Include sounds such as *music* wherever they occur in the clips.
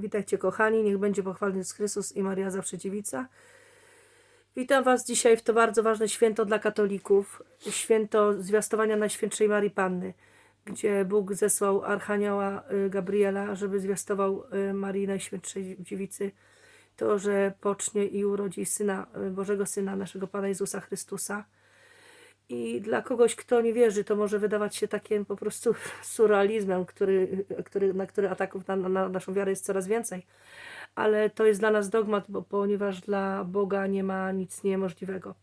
Witajcie kochani, niech będzie pochwalony Jezus Chrystus i Maria zawsze dziewica. Witam Was dzisiaj w to bardzo ważne święto dla katolików, święto zwiastowania Najświętszej Marii Panny, gdzie Bóg zesłał Archanioła y, Gabriela, żeby zwiastował y, Marii Najświętszej Dziewicy to, że pocznie i urodzi Syna, y, Bożego Syna, naszego Pana Jezusa Chrystusa. I dla kogoś, kto nie wierzy, to może wydawać się takim po prostu *laughs* surrealizmem, który, który, na który ataków na, na naszą wiarę jest coraz więcej. Ale to jest dla nas dogmat, bo, ponieważ dla Boga nie ma nic niemożliwego.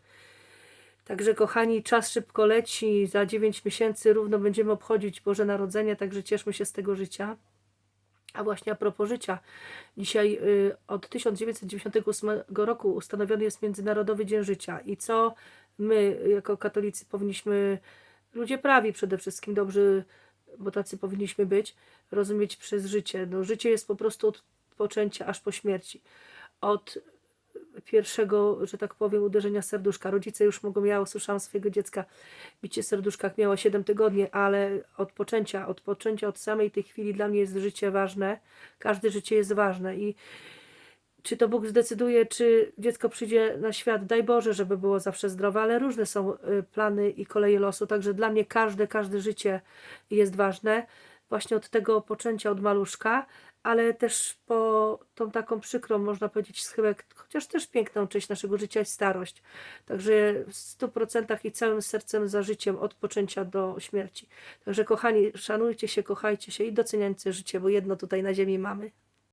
Także kochani, czas szybko leci. Za 9 miesięcy równo będziemy obchodzić Boże Narodzenie, także cieszmy się z tego życia. A właśnie a propos życia, dzisiaj y, od 1998 roku ustanowiony jest Międzynarodowy Dzień Życia. I co my, jako katolicy, powinniśmy, ludzie prawi przede wszystkim, dobrzy, bo tacy powinniśmy być, rozumieć przez życie. No, życie jest po prostu od poczęcia aż po śmierci. Od pierwszego, że tak powiem, uderzenia serduszka. Rodzice już mogą, ja usłyszałam swojego dziecka, bicie serduszka, miała 7 tygodni, ale od poczęcia, od poczęcia, od samej tej chwili dla mnie jest życie ważne. Każde życie jest ważne i czy to Bóg zdecyduje, czy dziecko przyjdzie na świat, daj Boże, żeby było zawsze zdrowe, ale różne są y, plany i koleje losu, także dla mnie każde, każde życie jest ważne, właśnie od tego poczęcia, od maluszka, ale też po tą taką przykrą, można powiedzieć, schyłek, chociaż też piękną część naszego życia jest starość. Także w 100% i całym sercem za życiem od poczęcia do śmierci. Także kochani, szanujcie się, kochajcie się i doceniajcie życie, bo jedno tutaj na ziemi mamy.